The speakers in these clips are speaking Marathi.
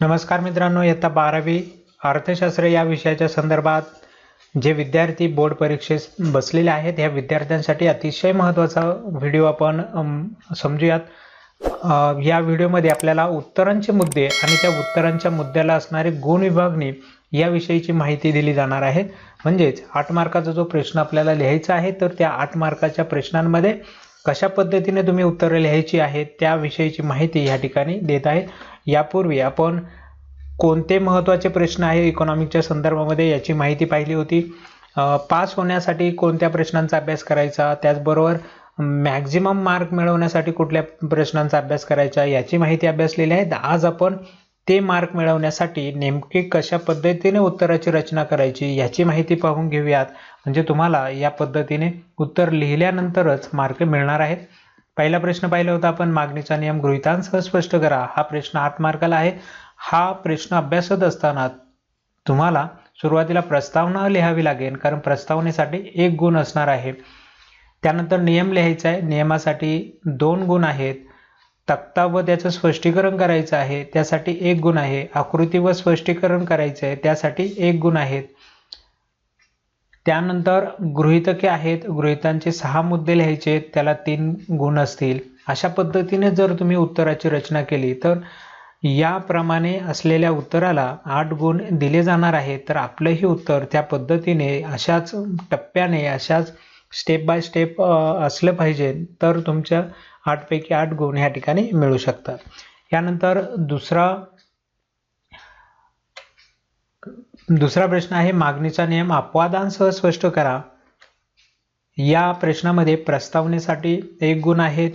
नमस्कार मित्रांनो इयत्ता बारावी अर्थशास्त्र या विषयाच्या संदर्भात जे विद्यार्थी बोर्ड परीक्षेस बसलेले आहेत ह्या विद्यार्थ्यांसाठी अतिशय महत्त्वाचा व्हिडिओ आपण समजूयात. या व्हिडिओमध्ये आपल्याला उत्तरांचे मुद्दे आणि त्या उत्तरांच्या मुद्द्याला असणारे गुण विभागणी याविषयीची माहिती दिली जाणार आहे. म्हणजेच आठ मार्काचा जो प्रश्न आपल्याला लिहायचा आहे तर त्या आठ मार्काच्या प्रश्नांमध्ये कशा पद्धतीने तुम्ही उत्तरं लिहायची आहेत त्याविषयीची माहिती या ठिकाणी देत आहेत. यापूर्वी आपण कोणते महत्त्वाचे प्रश्न आहे इकॉनॉमिकच्या संदर्भामध्ये याची माहिती पाहिली होती. पास होण्यासाठी कोणत्या प्रश्नांचा अभ्यास करायचा त्याचबरोबर मॅक्झिमम मार्क मिळवण्यासाठी कुठल्या प्रश्नांचा अभ्यास करायचा याची माहिती अभ्यासलेली आहे. आज आपण ते मार्क मिळवण्यासाठी नेमके कशा पद्धतीने उत्तराची रचना करायची याची माहिती पाहून घेऊयात. म्हणजे तुम्हाला या पद्धतीने उत्तर लिहिल्यानंतरच मार्क मिळणार आहेत. पहिला प्रश्न पाहिला होता आपण मागणीचा नियम गृहितांसह स्पष्ट करा. हा प्रश्न आठ मार्काला आहे. हा प्रश्न अभ्यासत असताना तुम्हाला सुरुवातीला प्रस्तावना लिहावी लागेल कारण प्रस्तावनेसाठी एक गुण असणार आहे. त्यानंतर नियम लिहायचा आहे. नियमासाठी दोन गुण आहेत. तक्ता व त्याचं स्पष्टीकरण करायचं आहे. त्यासाठी एक गुण आहे. आकृती व स्पष्टीकरण करायचं आहे. त्यासाठी एक गुण आहेत. त्यानंतर गृहितके आहेत गृहितांचे सहा मुद्दे लिहायचे त्याला तीन गुण असतील. अशा पद्धतीने जर तुम्ही उत्तराची रचना केली तर याप्रमाणे असलेल्या उत्तराला आठ गुण दिले जाणार आहेत. तर आपलंही उत्तर त्या पद्धतीने अशाच टप्प्याने अशाच स्टेप बाय स्टेप असलं पाहिजे तर तुमच्या आठपैकी आठ गुण ह्या ठिकाणी मिळू शकतात. यानंतर दुसरा दुसरा प्रश्न आहे मागणीचा नियम अपवादांसह स्पष्ट करा. या प्रश्नामध्ये प्रस्तावनेसाठी एक गुण आहेत.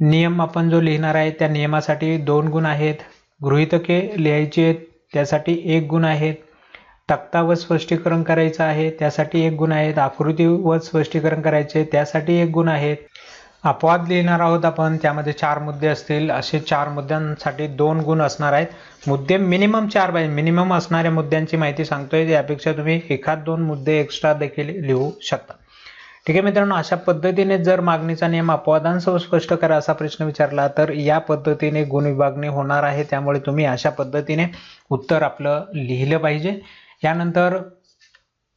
नियम आपण जो लिहिणार आहे त्या नियमासाठी दोन गुण आहेत. गृहितके लिहायची आहेत त्यासाठी एक गुण आहेत. तक्ता व स्पष्टीकरण करायचं आहे त्यासाठी एक गुण आहेत. आकृती व स्पष्टीकरण करायचे त्यासाठी एक गुण आहेत. अपवाद लिहिणार आहोत आपण. त्यामध्ये चार मुद्दे असतील. असे चार मुद्द्यांसाठी दोन गुण असणार आहेत. मुद्दे मिनिमम चार पाहिजे. मिनिमम असणाऱ्या मुद्द्यांची माहिती सांगतोय. यापेक्षा तुम्ही एखाद दोन मुद्दे एक्स्ट्रा देखील लिहू शकता. ठीक आहे मित्रांनो अशा पद्धतीने जर मागणीचा नियम अपवादांसह स्पष्ट करा असा प्रश्न विचारला तर या पद्धतीने गुण विभागणी होणार आहे. त्यामुळे तुम्ही अशा पद्धतीने उत्तर आपलं लिहिलं पाहिजे. यानंतर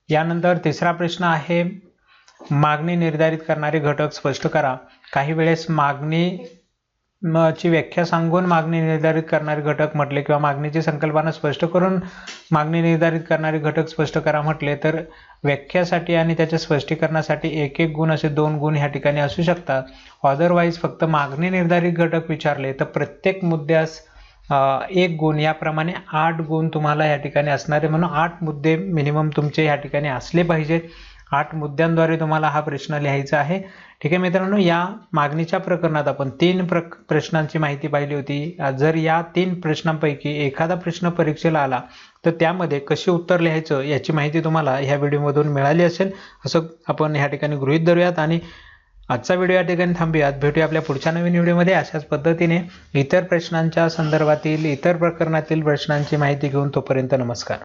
यानंतर तिसरा प्रश्न आहे. मागणी निर्धारित करणारे घटक स्पष्ट करा. काही वेळेस मागणी म ची व्याख्या सांगून मागणी निर्धारित करणारे घटक म्हटले किंवा मागणीची संकल्पना स्पष्ट करून मागणी निर्धारित करणारे घटक स्पष्ट करा म्हटले तर व्याख्यासाठी आणि त्याच्या स्पष्टीकरणासाठी एक एक गुण असे दोन गुण ह्या ठिकाणी असू शकतात. अदरवाईज फक्त मागणी निर्धारित घटक विचारले तर प्रत्येक मुद्द्यास एक गुण याप्रमाणे आठ गुण तुम्हाला या ठिकाणी असणारे. म्हणून आठ मुद्दे मिनिमम तुमचे या ठिकाणी असले पाहिजेत. आठ मुद्द्यांद्वारे तुम्हाला हा प्रश्न लिहायचा आहे. ठीक आहे मित्रांनो या मागणीच्या प्रकरणात आपण तीन प्र प्रश्नांची माहिती पाहिली होती. जर या तीन प्रश्नांपैकी एखादा प्रश्न परीक्षेला आला तर त्यामध्ये कसे उत्तर लिहायचं याची माहिती तुम्हाला ह्या व्हिडिओमधून मिळाली असेल. असं आपण ह्या ठिकाणी गृहीत धरूयात आणि आजचा व्हिडिओ या ठिकाणी थांबूयात. भेटूया आपल्या पुढच्या नवीन व्हिडिओमध्ये. अशाच पद्धतीने इतर प्रश्नांच्या संदर्भातील इतर प्रकरणातील प्रश्नांची माहिती घेऊन तोपर्यंत नमस्कार.